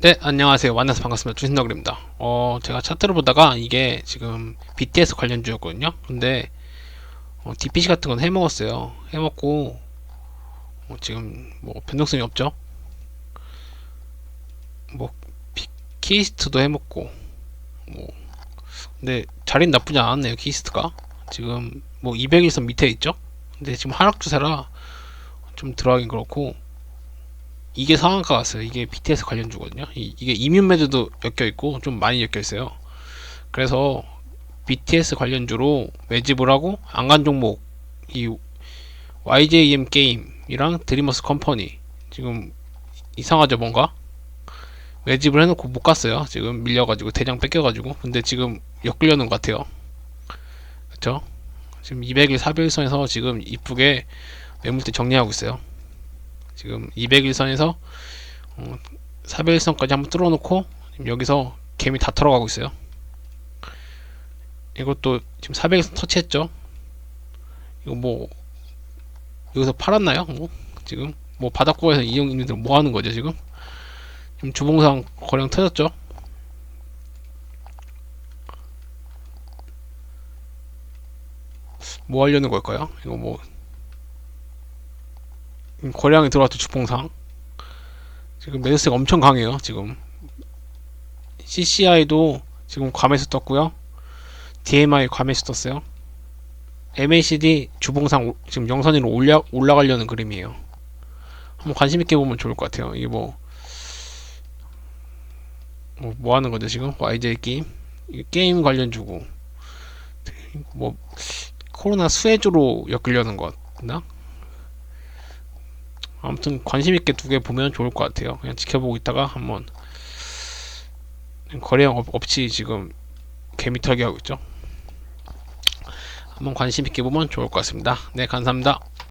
네, 안녕하세요. 만나서 반갑습니다. 주신너그입니다. 어, 제가 차트를 보다가 이게 지금 BTS 관련주였거든요. 근데 어, DPC 같은 건 해먹었어요. 해먹고 어, 지금 뭐 변동성이 없죠. 뭐 피- 키스트도 해먹고 뭐 근데 자리는 나쁘지 않았네요. 키스트가 지금 뭐 200일선 밑에 있죠. 근데 지금 하락 추세라 좀 들어가긴 그렇고 이게 상한가 같아요. 이게 BTS 관련주거든요. 이, 게 이뮨 매드도 엮여 있고 좀 많이 엮여 있어요. 그래서 BTS 관련주로 매집을 하고 안 간 종목 이 YJM 게임이랑 드리머스 컴퍼니 지금 이상하죠 뭔가 매집을 해놓고 못 갔어요. 지금 밀려가지고 대장 뺏겨가지고 근데 지금 엮으려는 것 같아요. 그쵸? 지금 200일 400일선에서 지금 이쁘게 매물대 정리하고 있어요. 지금 200일선에서 어, 400일선까지 한번 뚫어놓고 여기서 개미 다 털어가고 있어요. 이것도 지금 400일선 터치했죠. 이거 뭐 여기서 팔았나요? 뭐 지금 뭐 바닥구에서 이용인들 뭐 하는 거죠 지금? 지금 주봉상 거래량 터졌죠. 뭐 하려는 걸까요? 이거 뭐 음, 거래량이 들어왔죠 주봉상. 지금 매수세가 엄청 강해요 지금. CCI도 지금 과매수 떴고요. DMI 과매수 떴어요. MACD 주봉상 오- 지금 영선위로 올라, 올라가려는 그림이에요. 한번 관심 있게 보면 좋을 것 같아요. 이게 뭐 뭐, 뭐 하는 거죠 지금? YJ 게임? 게임 관련 주고 뭐 코로나 수혜주로 엮으려는 것 같나 아무튼 관심 있게 두 개 보면 좋을 것 같아요. 그냥 지켜보고 있다가 한번 없, 없이 지금 개미털기 하고 있죠. 한번 관심 있게 보면 좋을 것 같습니다. 네, 감사합니다.